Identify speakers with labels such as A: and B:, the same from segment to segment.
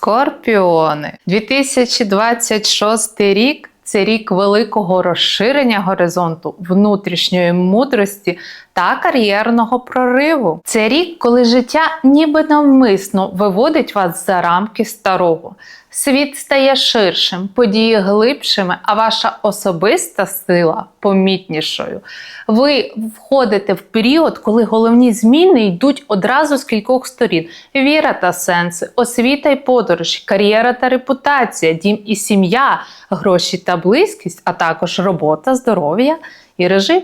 A: Скорпіони. 2026 рік це рік великого розширення горизонту, внутрішньої мудрості та кар'єрного прориву. Це рік, коли життя ніби навмисно виводить вас за рамки старого. Світ стає ширшим, події глибшими, а ваша особиста сила помітнішою. Ви входите в період, коли головні зміни йдуть одразу з кількох сторін: віра та сенси, освіта й подорожі, кар'єра та репутація, дім і сім'я, гроші та близькість, а також робота, здоров'я і режим.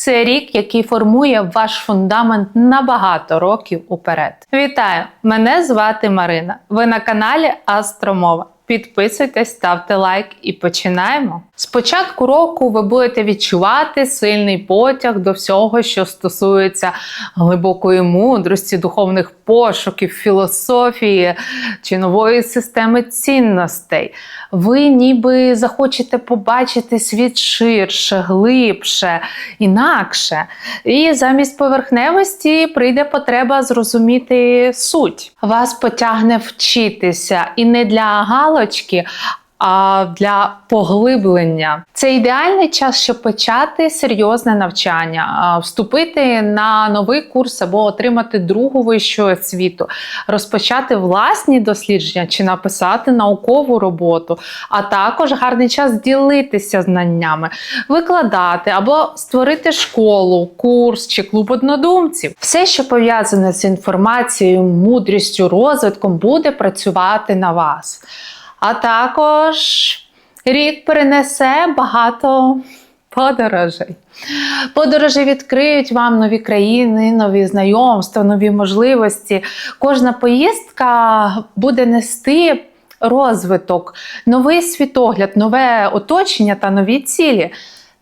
A: Це рік, який формує ваш фундамент на багато років уперед. Вітаю! Мене звати Марина. Ви на каналі Астромова. Підписуйтесь, ставте лайк і починаємо. З початку року ви будете відчувати сильний потяг до всього, що стосується глибокої мудрості, духовних пошуків, філософії чи нової системи цінностей. Ви ніби захочете побачити світ ширше, глибше, інакше. І замість поверхневості прийде потреба зрозуміти суть. Вас потягне вчитися і не для галочки, а для поглиблення. Це ідеальний час, щоб почати серйозне навчання, вступити на новий курс або отримати другу вищу освіту, розпочати власні дослідження чи написати наукову роботу, а також гарний час ділитися знаннями, викладати або створити школу, курс чи клуб однодумців. Все, що пов'язане з інформацією, мудрістю, розвитком, буде працювати на вас. А також рік принесе багато подорожей. Подорожі відкриють вам нові країни, нові знайомства, нові можливості. Кожна поїздка буде нести розвиток, новий світогляд, нове оточення та нові цілі.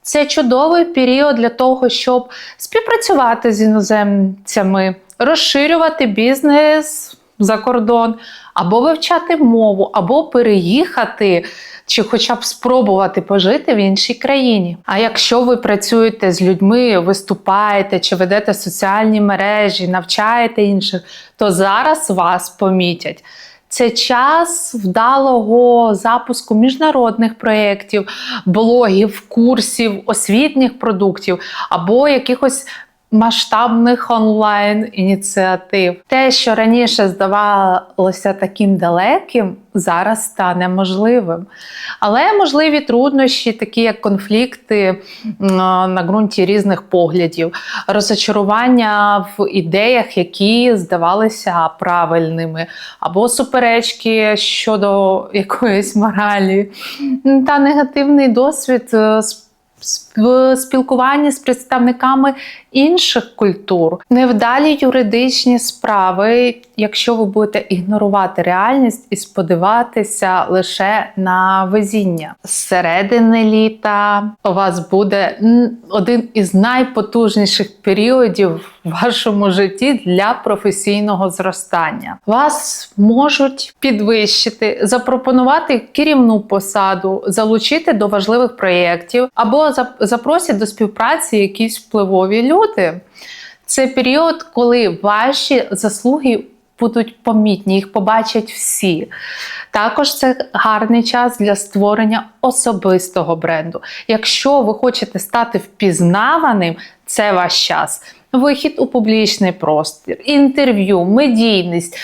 A: Це чудовий період для того, щоб співпрацювати з іноземцями, розширювати бізнес за кордон, або вивчати мову, або переїхати, чи хоча б спробувати пожити в іншій країні. А якщо ви працюєте з людьми, виступаєте чи ведете соціальні мережі, навчаєте інших, то зараз вас помітять. Це час вдалого запуску міжнародних проєктів, блогів, курсів, освітніх продуктів або якихось масштабних онлайн ініціатив. Те, що раніше здавалося таким далеким, зараз стане можливим. Але можливі труднощі, такі як конфлікти на ґрунті різних поглядів, розочарування в ідеях, які здавалися правильними, або суперечки щодо якоїсь моралі, та негативний досвід в спілкуванні з представниками інших культур, невдалі юридичні справи, якщо ви будете ігнорувати реальність і сподіватися лише на везіння. З середини літа у вас буде один із найпотужніших періодів вашому житті для професійного зростання. Вас можуть підвищити, запропонувати керівну посаду, залучити до важливих проєктів або запросять до співпраці якісь впливові люди. Це період, коли ваші заслуги будуть помітні, їх побачать всі. Також це гарний час для створення особистого бренду. Якщо ви хочете стати впізнаваним, це ваш час. Вихід у публічний простір, інтерв'ю, медійність,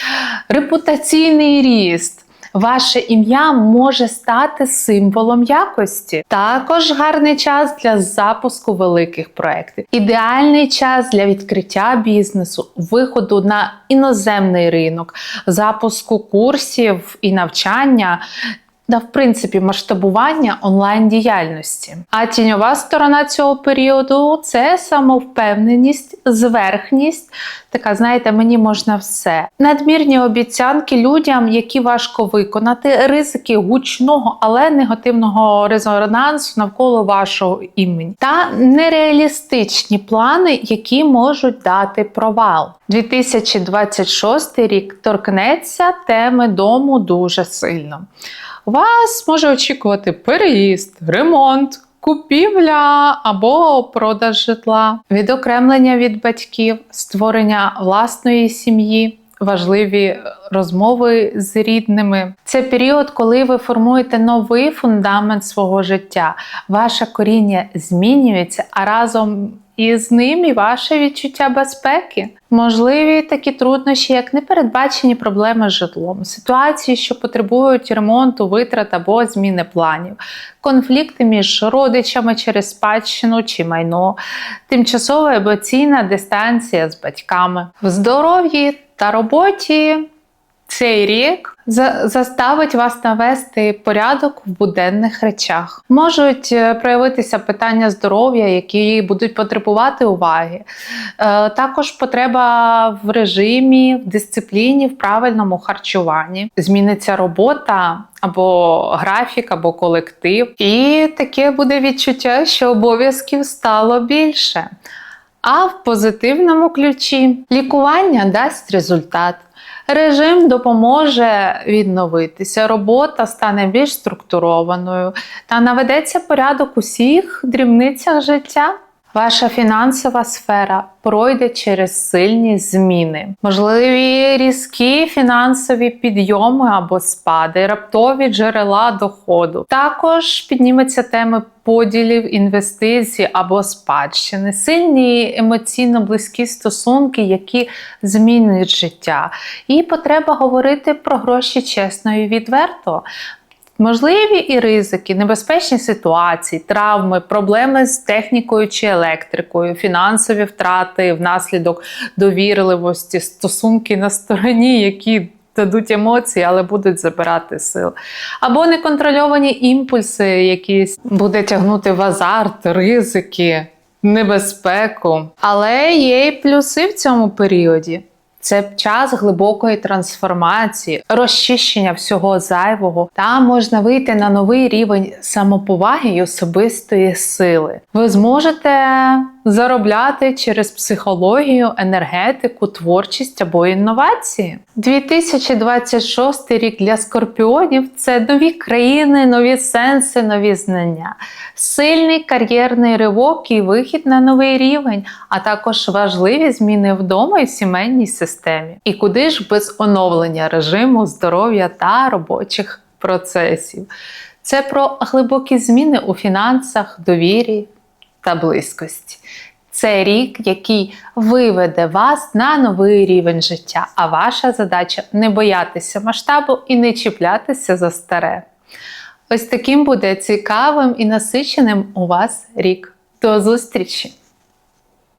A: репутаційний ріст ваше ім'я може стати символом якості. Також гарний час для запуску великих проєктів. Ідеальний час для відкриття бізнесу, виходу на іноземний ринок, запуску курсів і навчання та, в принципі, масштабування онлайн-діяльності. А тіньова сторона цього періоду це самовпевненість, зверхність. Така, знаєте, мені можна все. Надмірні обіцянки людям, які важко виконати, ризики гучного, але негативного резонансу навколо вашого імені. Та нереалістичні плани, які можуть дати провал. 2026 рік торкнеться теми дому дуже сильно вас може очікувати переїзд, ремонт, купівля або продаж житла, відокремлення від батьків, створення власної сім'ї, важливі розмови з рідними. Це період, коли ви формуєте новий фундамент свого життя. Ваше коріння змінюється, а разом із ним і ваше відчуття безпеки. Можливі такі труднощі, як непередбачені проблеми з житлом, ситуації, що потребують ремонту, витрат або зміни планів, конфлікти між родичами через спадщину чи майно, тимчасова емоційна дистанція з батьками, в здоров'ї та роботі. Цей рік заставить вас навести порядок в буденних речах. Можуть е, проявитися питання здоров'я, які будуть потребувати уваги. Е, Також потреба в режимі, в дисципліні, в правильному харчуванні. Зміниться робота або графік, або колектив. І таке буде відчуття, що обов'язків стало більше. А в позитивному ключі лікування дасть результат. Режим допоможе відновитися, робота стане більш структурованою та наведеться порядок усіх дрібницях життя. Ваша фінансова сфера пройде через сильні зміни, можливі різкі фінансові підйоми або спади, раптові джерела доходу. Також підніметься теми поділів, інвестицій або спадщини, сильні емоційно близькі стосунки, які змінюють життя, і потреба говорити про гроші чесно і відверто. Можливі і ризики, небезпечні ситуації, травми, проблеми з технікою чи електрикою, фінансові втрати внаслідок довірливості, стосунки на стороні, які дадуть емоції, але будуть забирати сил. Або неконтрольовані імпульси, які буде тягнути в азарт, ризики, небезпеку. Але є й плюси в цьому періоді. Це час глибокої трансформації, розчищення всього зайвого, Там можна вийти на новий рівень самоповаги і особистої сили. Ви зможете заробляти через психологію, енергетику, творчість або інновації. 2026 рік для скорпіонів це нові країни, нові сенси, нові знання, сильний кар'єрний ривок і вихід на новий рівень, а також важливі зміни вдома і в сімейній системі. І куди ж без оновлення режиму, здоров'я та робочих процесів. Це про глибокі зміни у фінансах, довірі та близькості. Це рік, який виведе вас на новий рівень життя, а ваша задача не боятися масштабу і не чіплятися за старе. Ось таким буде цікавим і насиченим у вас рік. До зустрічі!